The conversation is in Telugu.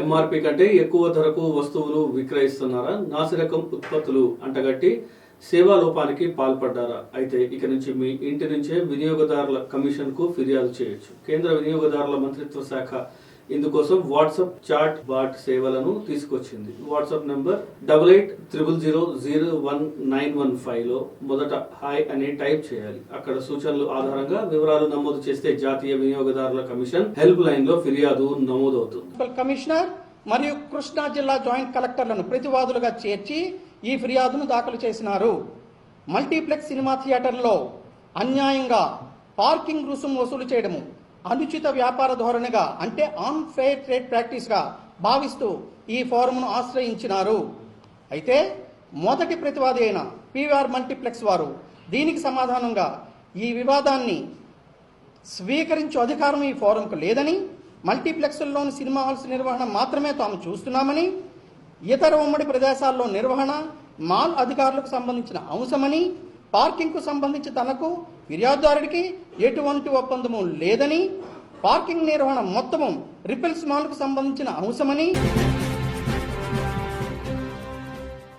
ఎంఆర్పి కంటే ఎక్కువ ధరకు వస్తువులు విక్రయిస్తున్నారా? నాసిరకం ఉత్పత్తులు అంటగట్టి సేవా లోపానికి పాల్పడ్డారా? అయితే ఇక నుంచి మీ ఇంటి నుంచే వినియోగదారుల కమిషన్కు ఫిర్యాదు చేయొచ్చు. కేంద్ర వినియోగదారుల మంత్రిత్వ శాఖ ఇందుకోసం వాట్సాప్ చాట్ బాట్ సేవలను తీసుకొచ్చింది. WhatsApp number double eight triple zero zero one nine one ఫైవ్లో మొదట హాయ్ అని టైప్ చేయాలి. అక్కడ సూచనలు ఆధారంగా వివరాలు నమోదు చేస్తే జాతీయ వినియోగదారుల కమిషన్ హెల్ప్ లైన్లో ఫిర్యాదు నమోదవుతుంది. కమిషనర్ మరియు కృష్ణా జిల్లా జాయింట్ కలెక్టర్లను ప్రతివాదులుగా చేర్చి ఈ ఫిర్యాదును దాఖలు చేసినారు. మల్టీప్లెక్స్ సినిమా థియేటర్లో అన్యాయంగా పార్కింగ్ రుసుము వసూలు చేయడము అనుచిత వ్యాపార ధోరణిగా అంటే ఆన్ ట్రేడ్ ప్రాక్టీస్గా భావిస్తూ ఈ ఫోరంను ఆశ్రయించినారు. అయితే మొదటి ప్రతివాది అయిన పీవీఆర్ మల్టీప్లెక్స్ వారు దీనికి సమాధానంగా ఈ వివాదాన్ని స్వీకరించే అధికారం ఈ ఫోరంకు లేదని మల్టీప్లెక్స్ల్లోని సినిమా హాల్స్ నిర్వహణ మాత్రమే తాము చూస్తున్నామని ఇతర ఉమ్మడి ప్రదేశాల్లో నిర్వహణ మాల్ అధికారులకు సంబంధించిన అంశమని పార్కింగ్కు సంబంధించి తనకు ఫిర్యాదుదారుడికి ఎటువంటి ఒప్పందము లేదని పార్కింగ్ నిర్వహణ మొత్తము రిపెల్స్ మాల్కు సంబంధించిన అంశమని